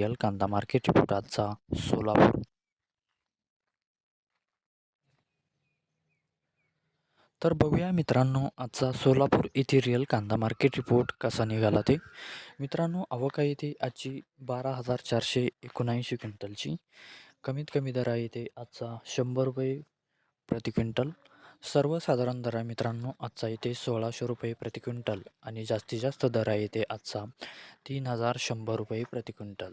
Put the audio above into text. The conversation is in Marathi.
रिअल कांदा मार्केट रिपोर्ट आजचा सोलापूर. तर बघूया मित्रांनो आजचा सोलापूर येथे रिअल कांदा मार्केट रिपोर्ट कसा निघाला ते. मित्रांनो आवक येथे आजची बारा हजार चारशे एकोणऐंशी क्विंटलची. कमीत कमी दर आहे ते आजचा शंभर रुपये प्रति क्विंटल. सर्वसाधारण दर आहे मित्रांनो आजचा इथे सोळाशे रुपये प्रति क्विंटल आणि जास्तीत जास्त दर आहे ते आजचा तीन हजार शंभर रुपये प्रति क्विंटल.